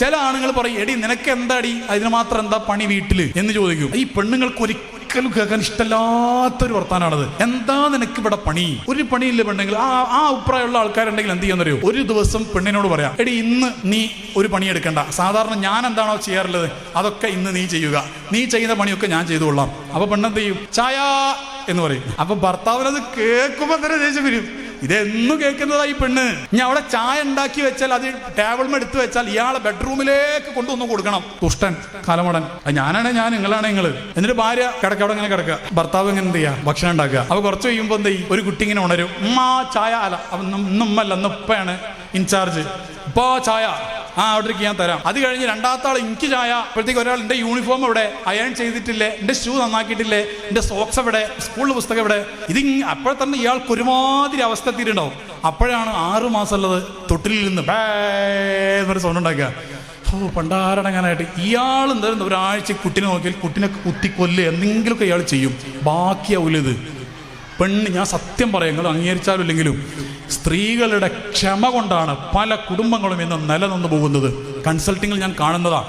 ചില ആണുങ്ങൾ പറയും എടി നിനക്ക് എന്താടി അതിന് മാത്രം എന്താ പണി വീട്ടിൽ? എന്ന് ചോദിക്കും. ഈ പെണ്ണുങ്ങൾക്ക് ഒരിക്കലും കേൾക്കാൻ ഇഷ്ടമല്ലാത്തൊരു വർത്താനാണത്. എന്താ നിനക്ക് ഇവിടെ പണി? ഒരു പണിയില്ല പെണ്ണെങ്കിൽ ആ ആ അഭിപ്രായമുള്ള ആൾക്കാരുണ്ടെങ്കിൽ എന്ത് ചെയ്യാൻ അറിയോ ഒരു ദിവസം പെണ്ണിനോട് പറയാം എടി ഇന്ന് നീ ഒരു പണി എടുക്കണ്ട. സാധാരണ ഞാൻ എന്താണോ ചെയ്യാറുള്ളത് അതൊക്കെ ഇന്ന് നീ ചെയ്യുക. നീ ചെയ്യുന്ന പണിയൊക്കെ ഞാൻ ചെയ്തു കൊള്ളാം. അപ്പൊ പെണ്ണെന്ത് ചെയ്യും? ചായ എന്ന് പറയും. അപ്പൊ ഭർത്താവിനത് കേൾക്കുമ്പോ തന്നെ ദേഷ്യം വരും. ഇതെന്നു കേൾക്കുന്നതാ ഈ പെണ്ണ്. ഞാൻ അവിടെ ചായ ഉണ്ടാക്കി വെച്ചാൽ അത് ടേബിളിൽ എടുത്തു വെച്ചാൽ ഇയാളെ ബെഡ്റൂമിലേക്ക് കൊണ്ടുവന്ന് കൊടുക്കണം. തുഷ്ടൻ കാലമടൻ. ഞാനാണ് ഞാൻ നിങ്ങളാണ് നിങ്ങൾ എന്നിട്ട് ഭാര്യ കിടക്ക അവിടെ ഇങ്ങനെ കിടക്കുക ഭർത്താവ് ഇങ്ങനെ എന്ത് ചെയ്യുക ഭക്ഷണം ഉണ്ടാക്കുക. അപ്പൊ കുറച്ച് കഴിയുമ്പോൾ എന്ത് ചെയ്യും? ഒരു കുട്ടി ഇങ്ങനെ ഉണരും. ഉമ്മ ചായ അല്ല അപ്പൊ ഇന്നുപ്പയാണ് ഇൻചാർജ് ഇപ്പോ ചായ. ആ അവിടേക്ക് ഞാൻ തരാം. അത് കഴിഞ്ഞ് രണ്ടാമത്തെ ആൾ എനിക്ക് ചായ. അപ്പോഴത്തേക്ക് ഒരാൾ എന്റെ യൂണിഫോം ഇവിടെ അയൺ ചെയ്തിട്ടില്ലേ എന്റെ ഷൂ നന്നാക്കിയിട്ടില്ലേ എന്റെ സോക്സ് എവിടെ സ്കൂളിൽ പുസ്തകം എവിടെ. ഇത് അപ്പോൾ തന്നെ ഇയാൾക്ക് ഒരുമാതിരി അവസ്ഥ എത്തിയിട്ടുണ്ടാവും. അപ്പോഴാണ് ആറു മാസം ഉള്ളത് തൊട്ടിലിൽ നിന്ന്. ബേ എന്നൊരു സൗണ്ട് ഉണ്ടാക്കുക. ഓ പണ്ടാരടങ്ങാനായിട്ട്. ഇയാൾ എന്തായിരുന്നു ഒരാഴ്ച കുട്ടിനെ നോക്കിയാൽ കുട്ടിനെ കുത്തി കൊല്ല് എന്തെങ്കിലുമൊക്കെ ഇയാൾ ചെയ്യും. ബാക്കിയാവില്ല ഇത്. പെണ്ണ് ഞാൻ സത്യം പറയാം നിങ്ങൾ അംഗീകരിച്ചാലും ഇല്ലെങ്കിലും. സ്ത്രീകളുടെ ക്ഷമ കൊണ്ടാണ് പല കുടുംബങ്ങളും ഇന്ന് നിലനിന്ന് പോകുന്നത്. കൺസൾട്ടിങ്ങിൽ ഞാൻ കാണുന്നതാ.